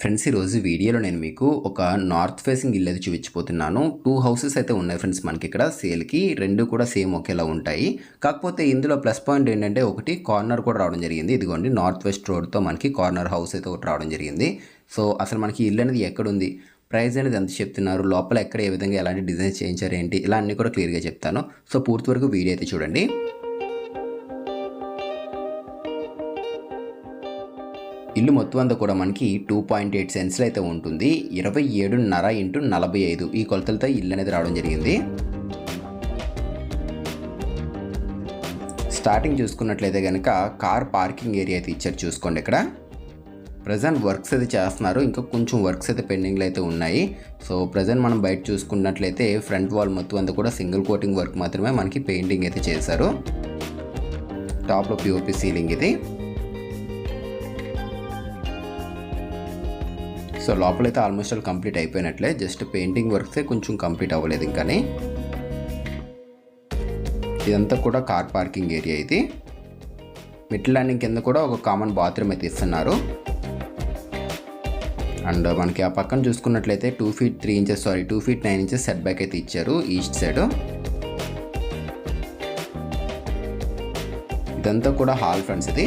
Friends ఈరోజు వీడియోలో నేను మీకు ఒక నార్త్ ఫేసింగ్ ఇల్లు అయితే చూపించిపోతున్నాను టూ హౌసెస్ అయితే ఉన్నాయి ఫ్రెండ్స్ మనకి ఇక్కడ. సేల్కి రెండు కూడా సేమ్ ఒకేలా ఉంటాయి. కాకపోతే ఇందులో ప్లస్ పాయింట్ ఏంటంటే ఒకటి కార్నర్ కూడా రావడం జరిగింది. ఇదిగోండి నార్త్ వెస్ట్ రోడ్తో మనకి కార్నర్ హౌస్ అయితే ఒకటి రావడం జరిగింది. సో అసలు మనకి ఇల్లు అనేది ఎక్కడుంది? ప్రైస్ అనేది ఎంత చెప్తున్నారు? లోపల ఎక్కడ ఏ విధంగా ఎలాంటి డిజైన్ చేయించారు ఏంటి? ఇలా అన్నీ కూడా క్లియర్గా చెప్తాను. సో పూర్తి వరకు వీడియో అయితే చూడండి. ఇల్లు మొత్తం అంతా కూడా మనకి టూ పాయింట్ ఎయిట్ సెన్స్లో అయితే ఉంటుంది. ఇరవై ఏడున్నర ఇంటూ నలభై ఐదు. ఈ కొలతలతో ఇల్లు అనేది రావడం జరిగింది. స్టార్టింగ్ చూసుకున్నట్లయితే కనుక కార్ పార్కింగ్ ఏరియా అయితే ఇచ్చారు చూసుకోండి ఇక్కడ. ప్రజెంట్ వర్క్స్ అయితే చేస్తున్నారు. ఇంకా కొంచెం వర్క్స్ అయితే పెండింగ్లో అయితే ఉన్నాయి. సో ప్రజెంట్ మనం బయట చూసుకున్నట్లయితే ఫ్రంట్ వాల్ మొత్తం అంతా కూడా సింగిల్ కోటింగ్ వర్క్ మాత్రమే మనకి పెయింటింగ్ అయితే చేశారు. టాప్లో పిఓపి సీలింగ్ ఇది. సో లోపలైతే ఆల్మోస్ట్ ఆల్ కంప్లీట్ అయిపోయినట్లే. జస్ట్ పెయింటింగ్ వర్క్సే కొంచెం కంప్లీట్ అవ్వలేదు ఇంకాని. ఇదంతా కూడా కార్ పార్కింగ్ ఏరియా ఇది. మిడ్ ల్యాండింగ్ కింద కూడా ఒక కామన్ బాత్రూమ్ అయితే ఇస్తున్నారు. అండ్ మనకి ఆ పక్కన చూసుకున్నట్లయితే two feet three inches sorry two feet nine inches set back అయితే ఇచ్చారు ఈస్ట్ సైడ్ ఇదంతా కూడా హాల్ ఫ్రెండ్స్ ఇది.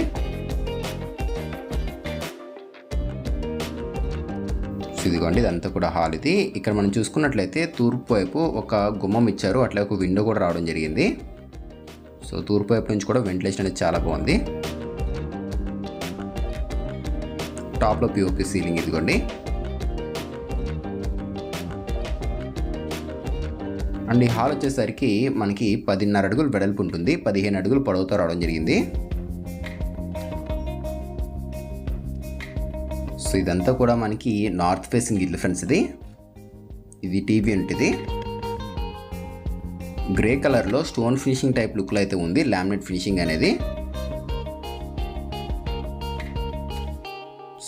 ఇదిగోండి ఇదంతా కూడా హాల్ ఇది. ఇక్కడ మనం చూసుకున్నట్లయితే తూర్పు వైపు ఒక గుమ్మం ఇచ్చారు అట్లా ఒక విండో కూడా రావడం జరిగింది. సో తూర్పు వైపు నుంచి కూడా వెంటిలేషన్ అనేది చాలా బాగుంది. టాప్లో పిఓపి సీలింగ్ ఇదిగోండి. అండ్ ఈ హాల్ వచ్చేసరికి మనకి పదిన్నర అడుగులు వెడల్పు ఉంటుంది పదిహేను అడుగులు పొడవుతో రావడం జరిగింది. సో ఇదంతా కూడా మనకి నార్త్ ఫేసింగ్ ఇల్లు ఫ్రెండ్స్ ఇది. ఇది టీవీ ఉంటుంది గ్రే కలర్లో స్టోన్ ఫినిషింగ్ టైప్ లుక్లో అయితే ఉంది లామినేట్ ఫినిషింగ్ అనేది.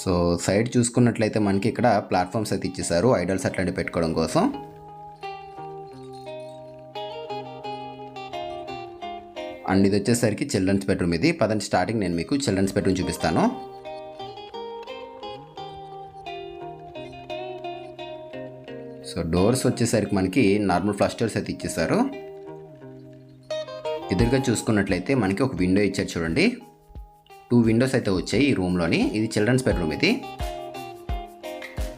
సో సైడ్ చూసుకున్నట్లయితే మనకి ఇక్కడ ప్లాట్ఫామ్స్ అయితే ఇచ్చేసారు ఐడల్స్ అట్లాంటివి పెట్టుకోవడం కోసం. అండ్ ఇది వచ్చేసరికి చిల్డ్రన్స్ బెడ్రూమ్ ఇది. పదండి స్టార్టింగ్ నేను మీకు చిల్డ్రన్స్ బెడ్రూమ్ చూపిస్తాను. సో డోర్స్ వచ్చేసరికి మనకి నార్మల్ ఫ్లస్టర్స్ అయితే ఇచ్చేసారు. ఎదురుగా చూసుకున్నట్లయితే మనకి ఒక విండో ఇచ్చారు చూడండి. టూ విండోస్ అయితే వచ్చాయి ఈ రూమ్లోని. ఇది చిల్డ్రన్స్ బెడ్రూమ్ ఇది.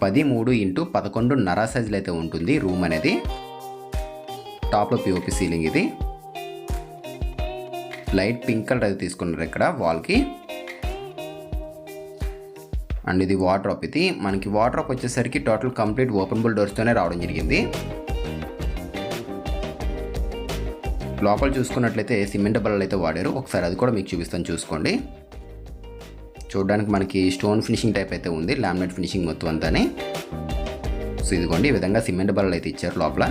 పది మూడు ఇంటూ పదకొండు నరా సైజులు అయితే ఉంటుంది రూమ్ అనేది. టాప్లో పిఓపి సీలింగ్ ఇది. లైట్ పింక్ కలర్ అయితే తీసుకున్నారు ఇక్కడ వాల్కి. అండ్ ఇది వాటర్ ఇది మనకి వాటర్ వచ్చేసరికి టోటల్ కంప్లీట్ ఓపెనబుల్ డోర్స్తోనే రావడం జరిగింది. లోపల చూసుకున్నట్లయితే సిమెంట్ బల్లలు అయితే వాడారు. ఒకసారి అది కూడా మీకు చూపిస్తాను చూసుకోండి. చూడడానికి మనకి స్టోన్ ఫినిషింగ్ టైప్ అయితే ఉంది లామినేట్ ఫినిషింగ్ మొత్తం అంతానే. సో ఇదిగోండి ఈ విధంగా సిమెంట్ బల్లలు అయితే ఇచ్చారు లోపల.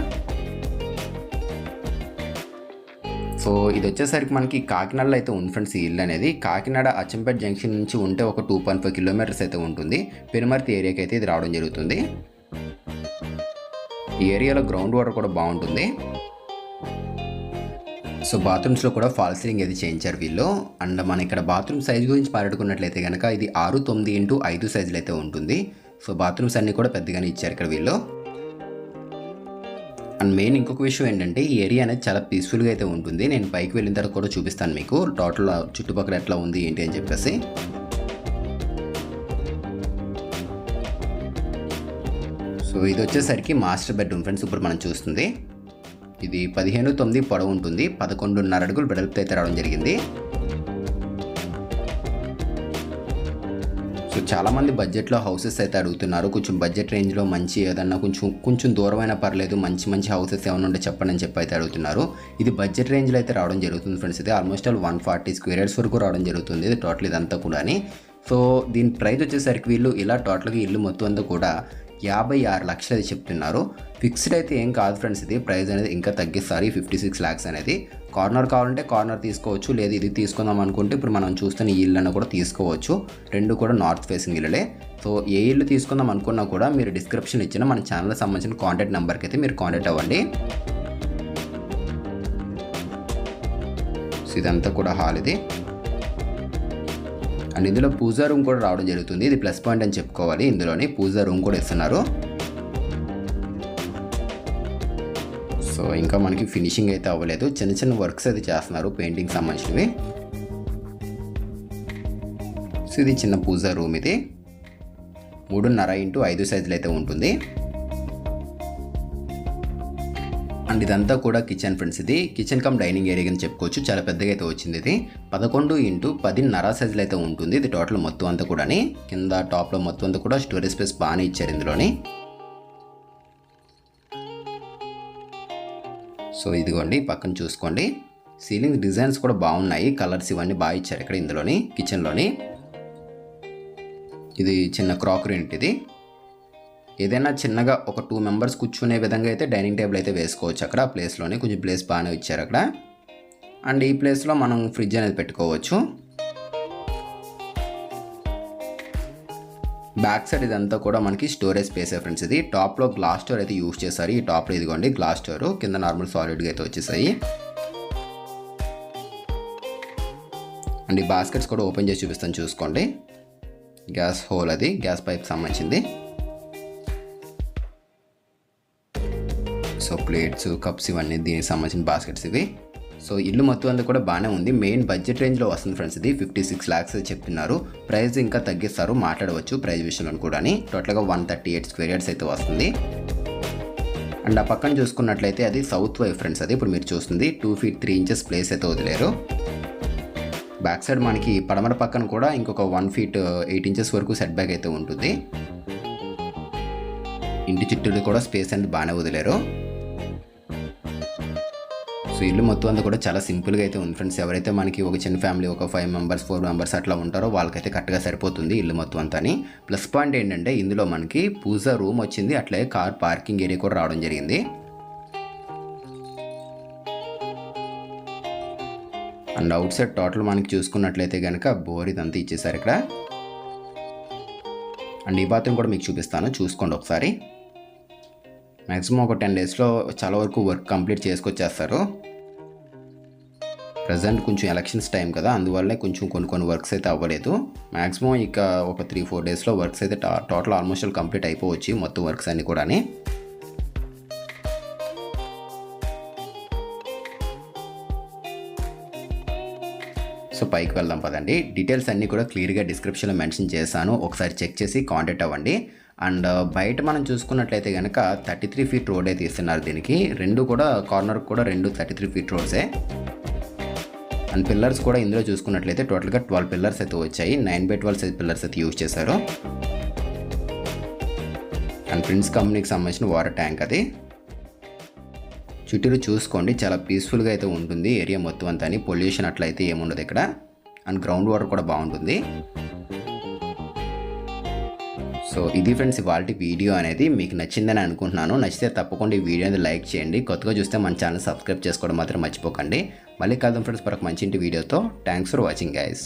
సో ఇది వచ్చేసరికి మనకి కాకినాడలో అయితే ఉంది ఫ్రెండ్స్ ఈ ఇల్లు అనేది. కాకినాడ అచ్చంపేట జంక్షన్ నుంచి ఉంటే ఒక టూ పాయింట్ ఫైవ్ కిలోమీటర్స్ అయితే ఉంటుంది. పెనుమర్తి ఏరియాకి అయితే ఇది రావడం జరుగుతుంది. ఈ ఏరియాలో గ్రౌండ్ వాటర్ కూడా బాగుంటుంది. సో బాత్రూమ్స్లో కూడా ఫాల్ సీలింగ్ అయితే చేయించారు వీళ్ళు. అండ్ మన ఇక్కడ బాత్రూమ్ సైజ్ గురించి మాట్లాడుకున్నట్లయితే కనుక ఇది ఆరు తొమ్మిది ఇంటూ ఐదు సైజులు అయితే ఉంటుంది. సో బాత్రూమ్స్ అన్నీ కూడా పెద్దగానే ఇచ్చారు ఇక్కడ వీళ్ళు. అండ్ మెయిన్ ఇంకొక విషయం ఏంటంటే ఈ ఏరియా అనేది చాలా పీస్ఫుల్గా అయితే ఉంటుంది. నేను పైకి వెళ్ళిన తర్వాత కూడా చూపిస్తాను మీకు. టోటల్ చుట్టుపక్కల ఎట్లా ఉంది ఏంటి అని చెప్పేసి. సో ఇది వచ్చేసరికి మాస్టర్ బెడ్రూమ్ ఫ్రెండ్స్ ఇప్పుడు మనం చూస్తుంది. ఇది పదిహేను తొమ్మిది పొడవు ఉంటుంది. పదకొండున్నర అడుగులు వెడల్పు అయితే రావడం జరిగింది. చాలామంది బడ్జెట్లో హౌసెస్ అయితే అడుగుతున్నారు. కొంచెం బడ్జెట్ రేంజ్లో మంచి ఏదన్నా కొంచెం కొంచెం దూరమైన పర్లేదు మంచి మంచి హౌసెస్ ఏమైనా ఉంటే చెప్పండి అని చెప్పి అయితే అడుగుతున్నారు. ఇది బడ్జెట్ రేంజ్లో అయితే రావడం జరుగుతుంది ఫ్రెండ్స్. ఇది almost all one forty square yards వరకు రావడం జరుగుతుంది. ఇది టోటల్ ఇదంతా కూడా సో దీని ప్రైస్ వచ్చేసరికి వీళ్ళు ఇలా టోటల్గా ఇల్లు మొత్తం అంతా కూడా యాభై ఆరు లక్షలు అయితే చెప్తున్నారు. ఫిక్స్డ్ అయితే ఏం కాదు ఫ్రెండ్స్ ఇది. ప్రైస్ అనేది ఇంకా తగ్గిస్తారు. ఫిఫ్టీ సిక్స్ ల్యాక్స్ అనేది. కార్నర్ కావాలంటే కార్నర్ తీసుకోవచ్చు. లేదు ఇది తీసుకుందాం అనుకుంటే ఇప్పుడు మనం చూస్తున్న ఈ ఇల్లు కూడా తీసుకోవచ్చు. రెండు కూడా నార్త్ ఫేసింగ్ ఇల్లులే సో ఏ ఇల్లు తీసుకుందాం అనుకున్నా కూడా మీరు డిస్క్రిప్షన్ ఇచ్చిన మన ఛానల్కి సంబంధించిన కాంటాక్ట్ నెంబర్కి అయితే మీరు కాంటాక్ట్ అవ్వండి. సో ఇదంతా కూడా హాల్ ఇది. అండ్ ఇందులో పూజా రూమ్ కూడా రావడం జరుగుతుంది. ఇది ప్లస్ పాయింట్ అని చెప్పుకోవాలి. ఇందులోనే పూజా రూమ్ కూడా ఇస్తున్నారు. సో ఇంకా మనకి ఫినిషింగ్ అయితే అవ్వలేదు. చిన్న చిన్న వర్క్స్ అయితే చేస్తున్నారు పెయింటింగ్ సంబంధించినవి. సో ఇది చిన్న పూజా రూమ్ ఇది. మూడున్నర ఇంటూ ఐదు సైజులు అయితే ఉంటుంది. అండ్ ఇదంతా కూడా కిచెన్ ఫ్రెండ్స్ ఇది. కిచెన్ కమ్ డైనింగ్ ఏరియా అని చెప్పుకోవచ్చు. చాలా పెద్దగా అయితే వచ్చింది ఇది. పదకొండు ఇంటూ పదిన్నర సైజులు అయితే ఉంటుంది ఇది టోటల్ మొత్తం అంతా కూడా కింద టాప్లో మొత్తం అంతా కూడా స్టోరేజ్ స్పేస్ బాగానే ఇచ్చారు ఇందులోని. సో ఇదిగోండి పక్కన చూసుకోండి. సీలింగ్ డిజైన్స్ కూడా బాగున్నాయి. కలర్స్ ఇవన్నీ బాగా ఇచ్చారు ఇక్కడ ఇందులోని కిచెన్లోని. ఇది చిన్న క్రాకరీ ఇంటిది ఏదైనా చిన్నగా ఒక టూ మెంబర్స్ కూర్చునే విధంగా అయితే డైనింగ్ టేబుల్ అయితే వేసుకోవచ్చు అక్కడ. ఆ ప్లేస్లోనే కొంచెం ప్లేస్ బాగానే ఇచ్చారు అక్కడ. అండ్ ఈ ప్లేస్లో మనం ఫ్రిడ్జ్ అనేది పెట్టుకోవచ్చు. బ్యాక్ సైడ్ ఇదంతా కూడా మనకి స్టోరేజ్ స్పేస్ ఫ్రెండ్స్ ఇది. టాప్లో గ్లాస్ స్టోర్ అయితే యూస్ చేశారు. ఈ టాప్లో ఇదిగోండి గ్లాస్ స్టోర్ కింద నార్మల్ సాలిడ్గా అయితే వచ్చేసాయి. అండ్ ఈ బాస్కెట్స్ కూడా ఓపెన్ చేసి చూపిస్తాను చూసుకోండి. గ్యాస్ హోల్ అది గ్యాస్ పైప్ సంబంధించింది. సో ప్లేట్స్ కప్స్ ఇవన్నీ దీనికి సంబంధించిన బాస్కెట్స్ ఇవి. సో ఇల్లు మొత్తం అంతా కూడా బాగానే ఉంది. మెయిన్ బడ్జెట్ రేంజ్లో వస్తుంది ఫ్రెండ్స్ ఇది. ఫిఫ్టీ సిక్స్ ల్యాక్స్ చెప్తున్నారు ప్రైస్ ఇంకా తగ్గిస్తారు. మాట్లాడవచ్చు ప్రైస్ విషయంలో కూడా టోటల్గా one thirty eight square yards అయితే వస్తుంది. అండ్ ఆ పక్కన చూసుకున్నట్లయితే అది సౌత్ వైఫ్ ఫ్రెండ్స్ అది. ఇప్పుడు మీరు చూస్తుంది two feet three inches place అయితే వదిలేరు. బ్యాక్ సైడ్ మనకి పడమర పక్కన కూడా ఇంకొక వన్ ఫీట్ ఎయిట్ ఇంచెస్ వరకు సెట్ బ్యాక్ అయితే ఉంటుంది. ఇంటి చుట్టూ కూడా స్పేస్ అనేది బాగానే వదిలేరు. సో ఇల్లు మొత్తం అంతా కూడా చాలా సింపుల్గా అయితే ఉంది ఫ్రెండ్స్. ఎవరైతే మనకి ఒక చిన్న ఫ్యామిలీ ఒక ఫైవ్ మెంబర్స్ ఫోర్ మెంబర్స్ అట్లా ఉంటారో వాళ్ళకైతే కరెక్ట్గా సరిపోతుంది ఇల్లు మొత్తం అంతా ప్లస్ పాయింట్ ఏంటంటే ఇందులో మనకి పూజా రూమ్ వచ్చింది అట్లాగే కార్ పార్కింగ్ ఏరియా కూడా రావడం జరిగింది. అండ్ అవుట్ సైడ్ టోటల్ మనకి చూసుకున్నట్లయితే కనుక బోర్ ఇదంతా ఇచ్చేసారు ఇక్కడ. అండ్ ఈ బాత్రూమ్ కూడా మీకు చూపిస్తాను చూసుకోండి ఒకసారి. మ్యాక్సిమం ఒక టెన్ డేస్లో చాలా వరకు వర్క్ కంప్లీట్ చేసుకొచ్చేస్తారు. ప్రజెంట్ కొంచెం ఎలక్షన్స్ టైం కదా అందువల్లే కొంచెం కొన్ని కొన్ని వర్క్స్ అయితే అవ్వలేదు. మ్యాక్సిమం ఇక ఒక త్రీ ఫోర్ డేస్లో వర్క్స్ అయితే టోటల్ ఆల్మోస్ట్ కంప్లీట్ అయిపోవచ్చు మొత్తం వర్క్స్ అన్నీ కూడా సో పైకి వెళ్దాం పదండి. డీటెయిల్స్ అన్నీ కూడా క్లియర్గా డిస్క్రిప్షన్లో మెన్షన్ చేశాను. ఒకసారి చెక్ చేసి కాంటాక్ట్ అవ్వండి. అండ్ బయట మనం చూసుకున్నట్లయితే కనుక థర్టీ త్రీ ఫీట్ రోడ్ అయితే ఇస్తున్నారు దీనికి. రెండు కూడా కార్నర్ కూడా రెండు థర్టీ త్రీ ఫీట్ రోడ్సే. అండ్ పిల్లర్స్ కూడా ఇందులో చూసుకున్నట్లయితే టోటల్గా ట్వెల్వ్ పిల్లర్స్ అయితే వచ్చాయి. Nine by twelve size pillars అయితే యూజ్ చేశారు. అండ్ ప్రిన్స్ కంపెనీకి సంబంధించిన వాటర్ ట్యాంక్ అది. చుట్టూరు చూసుకోండి చాలా పీస్ఫుల్గా అయితే ఉంటుంది. ఏరియా మొత్తం అంతా పొల్యూషన్ అట్లయితే ఏముండదు ఇక్కడ. అండ్ గ్రౌండ్ వాటర్ కూడా బాగుంటుంది. సో ఇది ఫ్రెండ్స్ ఇవాళ వీడియో అనేది మీకు నచ్చిందని అనుకుంటున్నాను. నచ్చితే తప్పకుండా ఈ వీడియో అనేది లైక్ చేయండి. కొత్తగా చూస్తే మన ఛానల్ సబ్స్క్రైబ్ చేసుకోవడం మాత్రం మర్చిపోకండి. మళ్ళీ కలుద్దాం ఫ్రెండ్స్ మరొక మంచి ఇంటి వీడియోతో. Thanks for watching guys